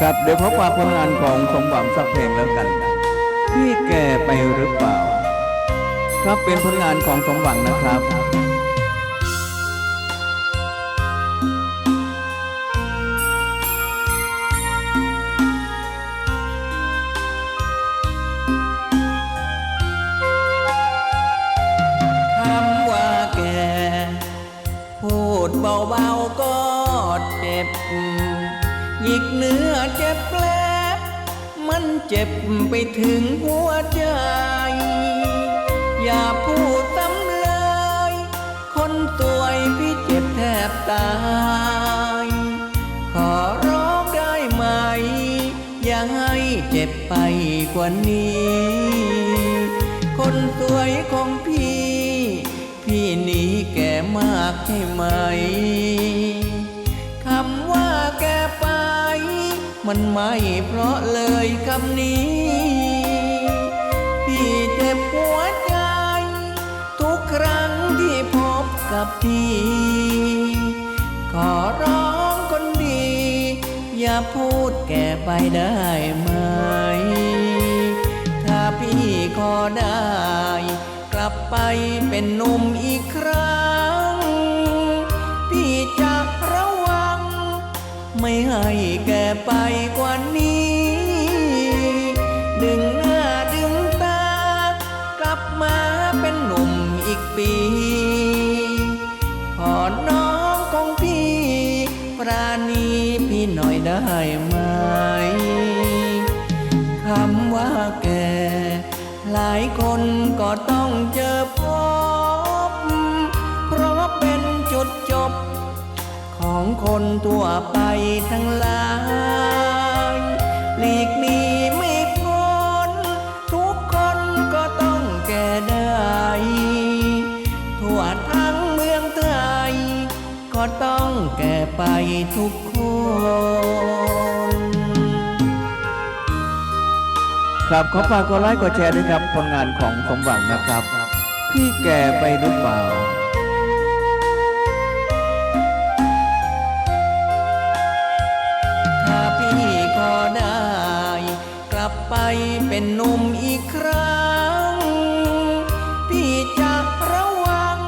ครับเดี๋ยวเขาฝากผลงานของสมหวังสักเพลงแล้วกันพี่แกไปหรือเปล่า ครับเป็นผลงานของสมหวังนะครับคำว่าแกพูดเบาๆก็เจ็บ หยิกเนื้อเจ็บแผลบมันเจ็บไปถึงหัวใจ อย่าพูดซ้ำเลย คนสวยพี่เจ็บแทบตาย ขอร้องได้ไหม อย่าให้เจ็บไปกว่านี้ คนสวยของพี่ พี่นีแก่มากใช่ไหมคำว่าแกไป มันไม่เพราะเลยคำนี้ พี่เจ็บหัวใจ ทุกครั้งที่พบกับพี่ ขอร้องคนดี อย่าพูดแก่ไปได้ไหม ถ้าพี่ขอได้ กลับไปเป็นหนุ่มอีกครั้ง ไม่ให้แก่ไปกว่านี้ดึงหน้าดึงตากลับมาเป็นหนุ่มอีกปีขอน้องของพี่ปราณีพี่หน่อยได้ไหมคำว่าแกหลายคนก็ต้องเจอพบเพราะเป็นจุดจบ ของคนทั่วไปทั้งหลายหลีกนี้ไม่พ้น ทุกคนก็ต้องแก่ได้ ทั่วทั้งเมืองไทย ก็ต้องแก่ไปทุกคนครับขอฝากกดไลค์กดแชร์ด้วยครับผลงานของสมหวังนะครับ พี่แกไปหรือเปล่า เป็นหนุ่มอีกครั้ง พี่จะระวัง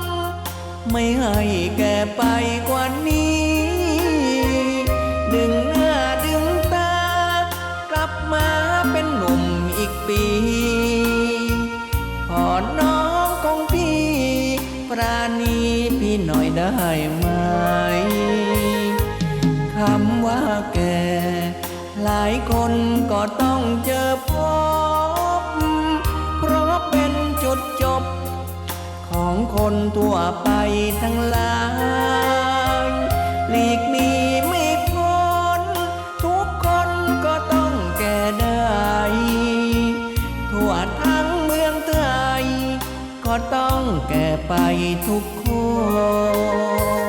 ไม่ให้แกไปกว่านี้ ดึงหน้าดึงตา กลับมาเป็นหนุ่มอีกปีขอน้องของพี่ปราณีพี่หน่อยได้ไหมคำว่าแกายคนก็ต้องเจอพบ เพราะเป็นจุดจบ ของคนทั่วไปทั้งหลายหลีกนีไม่พ้นทุกคนก็ต้องแก่ได้ ทั่วทั้งเมืองไทย ก็ต้องแก่ไปทุกคน